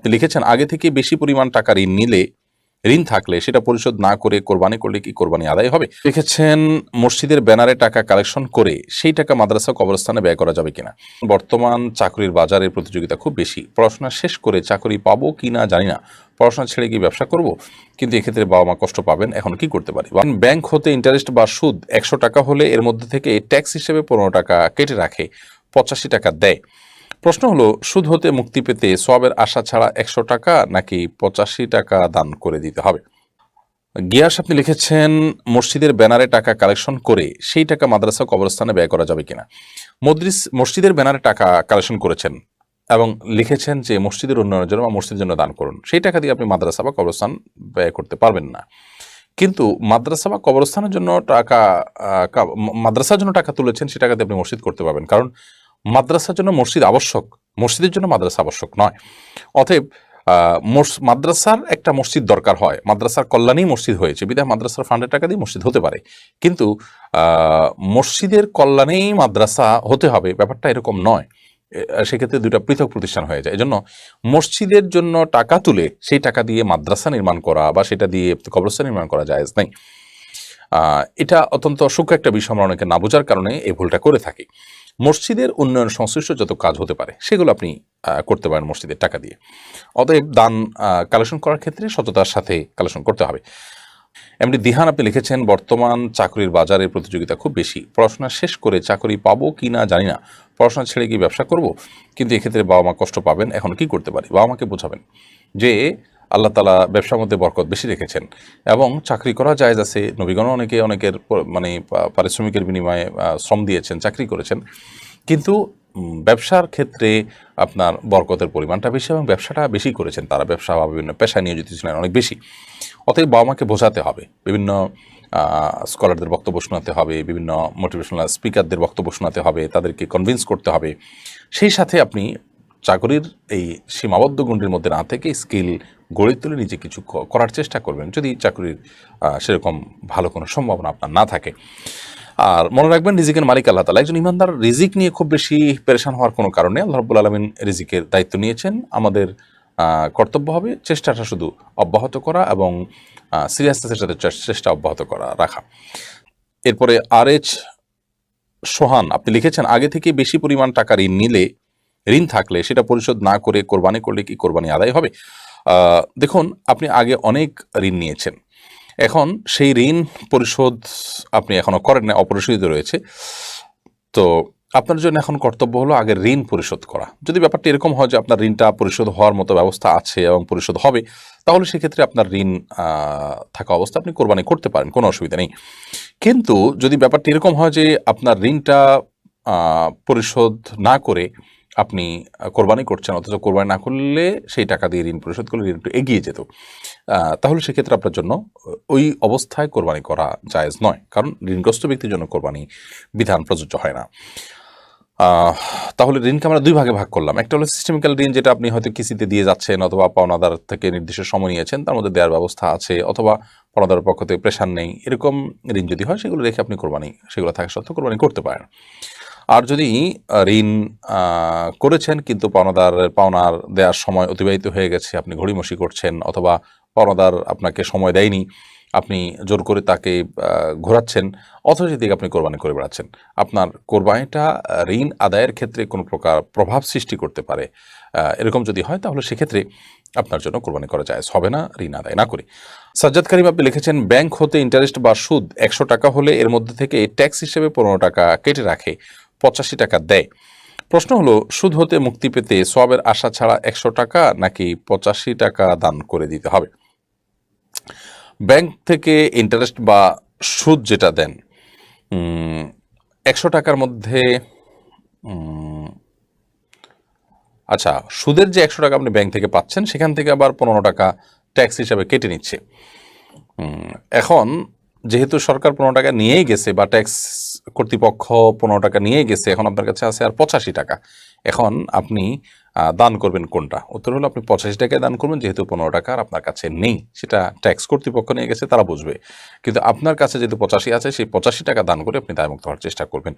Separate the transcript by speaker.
Speaker 1: আপনি লিখেছেন, আগে থেকে বেশি পরিমাণ টাকা ঋণ নিলে ঋণ থাকলে সেটা পরিশোধ না করে কোরবানি করলে কি কোরবানি আদায় হবে? লিখেছেন, মসজিদের ব্যানারে টাকা কালেকশন করে সেই টাকা মাদ্রাসা কবরস্থানে ব্যয় করা যাবে কিনা? বর্তমান চাকরির বাজারে প্রতিযোগিতা খুব বেশি। পড়াশোনা শেষ করে চাকরি পাবো কি না জানি না। পড়াশোনা ছেড়ে গিয়ে ব্যবসা করব, কিন্তু এক্ষেত্রে বাবা মা কষ্ট পাবেন, এখন কি করতে পারি? ব্যাংক হতে ইন্টারেস্ট বা সুদ একশো টাকা হলে এর মধ্যে থেকে ট্যাক্স হিসেবে পনেরো টাকা কেটে রাখে, পঁচাশি টাকা দেয়। প্রশ্ন হলো, সুদ হতে মুক্তি পেতে সবের আশা ছাড়া একশো টাকা নাকি পঁচাশি টাকা দান করে দিতে হবে? গিয়াস, আপনি লিখেছেন, মসজিদের ব্যানারে টাকা কালেকশন করে সেই টাকা মাদ্রাসা কবরস্থানে ব্যয় করা যাবে কিনা? মদ্রিস, মসজিদের ব্যানারে টাকা কালেকশন করেছেন এবং লিখেছেন যে মসজিদের উন্নয়নের জন্য বা মসজিদের জন্য দান করুন। সেই টাকা দিয়ে আপনি মাদ্রাসা বা কবরস্থান ব্যয় করতে পারবেন না। কিন্তু মাদ্রাসা বা কবরস্থানের জন্য টাকা মাদ্রাসার জন্য টাকা তুলেছেন, সে টাকাতে আপনি মসজিদ করতে পারবেন। কারণ মাদ্রাসার জন্য মসজিদ আবশ্যক, মসজিদের জন্য মাদ্রাসা আবশ্যক নয়। অতএব মাদ্রাসার একটা মসজিদ দরকার হয়। মাদ্রাসার কল্যাণেই মসজিদ হয়েছে। বিধায় মাদ্রাসার ফান্ডের টাকা দিয়ে মসজিদ হতে পারে। কিন্তু মসজিদের কল্যাণেই মাদ্রাসা হতে হবে। ব্যাপারটা এরকম নয়। সেক্ষেত্রে দুইটা পৃথক প্রতিষ্ঠান হয়ে যায়। এজন্য মসজিদের জন্য টাকা তুলে সেই টাকা দিয়ে মাদ্রাসা নির্মাণ করা বা সেটা দিয়ে কবরস্থান নির্মাণ করা যায় নাই। এটা অত্যন্ত সূক্ষ্ম একটা বিষয় আমরা অনেকে না বোঝার কারণে এই ভুলটা করে থাকি। মসজিদের উন্নয়ন সংশ্লিষ্ট যত কাজ হতে পারে, সেগুলো আপনি করতে পারেন মসজিদের টাকা দিয়ে। অতএব দান কালেকশন করার ক্ষেত্রে সততার সাথে কালেকশন করতে হবে। এমনি দিহান আপনি লিখেছেন, বর্তমান চাকরির বাজারে প্রতিযোগিতা খুব বেশি। পড়াশোনা শেষ করে চাকরি পাবো কি না জানি না। পড়াশোনা ছেড়ে গিয়ে ব্যবসা করব? কিন্তু এক্ষেত্রে বাবা মা কষ্ট পাবেন, এখন কি করতে পারি? বাবা মাকে বোঝাবেন যে আল্লাহ তালা ব্যবসার মধ্যে বরকত বেশি রেখেছেন। এবং চাকরি করা যায় আছে। নবীগণ অনেকে, অনেকের মানে পারিশ্রমিকের বিনিময়ে শ্রম দিয়েছেন, চাকরি করেছেন। কিন্তু ব্যবসার ক্ষেত্রে আপনার বরকতের পরিমাণটা বেশি এবং ব্যবসাটা বেশি করেছেন। তারা ব্যবসা বা বিভিন্ন পেশায় নিয়োজিত ছিলেন অনেক বেশি। অতএব বাবা মাকে বোঝাতে হবে। বিভিন্ন স্কলারদের বক্তব্য শোনাতে হবে। বিভিন্ন মোটিভেশনাল স্পিকারদের বক্তব্য শোনাতে হবে। তাদেরকে কনভিন্স করতে হবে। সেই সাথে আপনি চাকরির এই সীমাবদ্ধ গণ্ডির মধ্যে না থেকে স্কিল গড়ে তুলে নিজে কিছু করার চেষ্টা করবেন যদি চাকরির সেরকম ভালো কোনো সম্ভাবনা আপনার না থাকে। আর মনে রাখবেন রিজিকের মালিক আল্লাহ তালা একজন ইমানদার রিজিক নিয়ে খুব বেশি পেরেশান হওয়ার কোনো কারণে আল্লাহ রব্বুল আলমিন রিজিকের দায়িত্ব নিয়েছেন। আমাদের কর্তব্য হবে চেষ্টাটা শুধু অব্যাহত করা এবং সিরিয়াসনেসের সাথে চেষ্টা অব্যাহত করা, রাখা। এরপরে আর এইচ সোহান, আপনি লিখেছেন, আগে থেকে বেশি পরিমাণ টাকা ঋণ নিলে, ঋণ থাকলে সেটা পরিশোধ না করে কোরবানি করলে কি কোরবানি আদায় হবে? দেখুন, আপনি আগে অনেক ঋণ নিয়েছেন। এখন সেই ঋণ পরিশোধ আপনি এখনও করেন না অপরিশোধিত রয়েছে। তো আপনার জন্য এখন কর্তব্য হলো আগে ঋণ পরিশোধ করা। যদি ব্যাপারটা এরকম হয় যে আপনার ঋণটা পরিশোধ হওয়ার মতো ব্যবস্থা আছে এবং পরিশোধ হবে, তাহলে সেক্ষেত্রে আপনার ঋণ থাকা অবস্থা আপনি কোরবানি করতে পারেন, কোনো অসুবিধা নেই। কিন্তু যদি ব্যাপারটা এরকম হয় যে আপনার ঋণটা পরিশোধ না করে আপনি কোরবানি করছেন, অথচ কোরবানি না করলে সেই টাকা দিয়ে ঋণ পরিশোধ করলে ঋণ একটু এগিয়ে যেত। তাহলে সেক্ষেত্রে আপনার জন্য ওই অবস্থায় কোরবানি করা জায়েজ নয়, কারণ ঋণগ্রস্ত ব্যক্তির জন্য কোরবানি বিধান প্রযোজ্য হয় না। তাহলে ঋণকে আমরা দুই ভাগে ভাগ করলাম। একটা হলো সিস্টেমিক্যাল ঋণ, যেটা আপনি হয়তো কিস্তিতে দিয়ে যাচ্ছেন অথবা পাওনাদার থেকে নির্দিষ্ট সময় নিয়েছেন, তার মধ্যে দেওয়ার ব্যবস্থা আছে, অথবা পাওনাদারের পক্ষ থেকে প্রেশার নেই, এরকম ঋণ যদি হয়, সেগুলো রেখে আপনি কোরবানি, সেগুলো থাকা সত্ত্বেও কোরবানি করতে পারেন। আর যদি ঋণ করেছেন কিন্তু পাওনাদার, পাওনার দেওয়ার সময় অতিবাহিত হয়ে গেছে, আপনি ঘড়িমসি করছেন অথবা পাওনাদার আপনাকে সময় দেয়নি, আপনি জোর করে তাকে ঘোরাচ্ছেন অথচ দিকে আপনি কোরবানি করে বেড়াচ্ছেন, আপনার কোরবানিটা ঋণ আদায়ের ক্ষেত্রে কোনো প্রকার প্রভাব সৃষ্টি করতে পারে। এরকম যদি হয় তাহলে সেক্ষেত্রে আপনার জন্য কোরবানি করা যায় হবে না, ঋণ আদায় না করে। সাজ্জাদ করিম, আপনি লিখেছেন, ব্যাংক হতে ইন্টারেস্ট বা সুদ একশো টাকা হলে এর মধ্যে থেকে ট্যাক্স হিসেবে পনেরো টাকা কেটে রাখে। পঁচাশি টাকা দেয়। প্রশ্ন হলো, সুদ হতে মুক্তি পেতে সবের আশা ছাড়া একশো টাকা নাকি পঁচাশি টাকা দান করে দিতে হবে? ব্যাংক থেকে ইন্টারেস্ট বা সুদ যেটা দেন একশো টাকার মধ্যে আচ্ছা সুদের যে একশো টাকা আপনি ব্যাংক থেকে পাচ্ছেন, সেখান থেকে আবার পনেরো টাকা ট্যাক্স হিসাবে কেটে নিচ্ছে। এখন যেহেতু সরকার পনেরো টাকা নিয়েই গেছে বা ট্যাক্স কর্তৃপক্ষ পনেরো টাকা নিয়েই গেছে, এখন আপনার কাছে আছে আর পঁচাশি টাকা। এখন আপনি দান করবেন কোনটা? উত্তর হলো আপনি পঁচাশি টাকায় দান করবেন, যেহেতু পনেরো টাকা আর আপনার কাছে নেই। সেটা ট্যাক্স কর্তৃপক্ষ নিয়ে গেছে, তারা বুঝবে। কিন্তু আপনার কাছে যেহেতু পঁচাশি আছে, সেই পঁচাশি টাকা দান করে আপনি দায়মুক্ত হওয়ার চেষ্টা করবেন।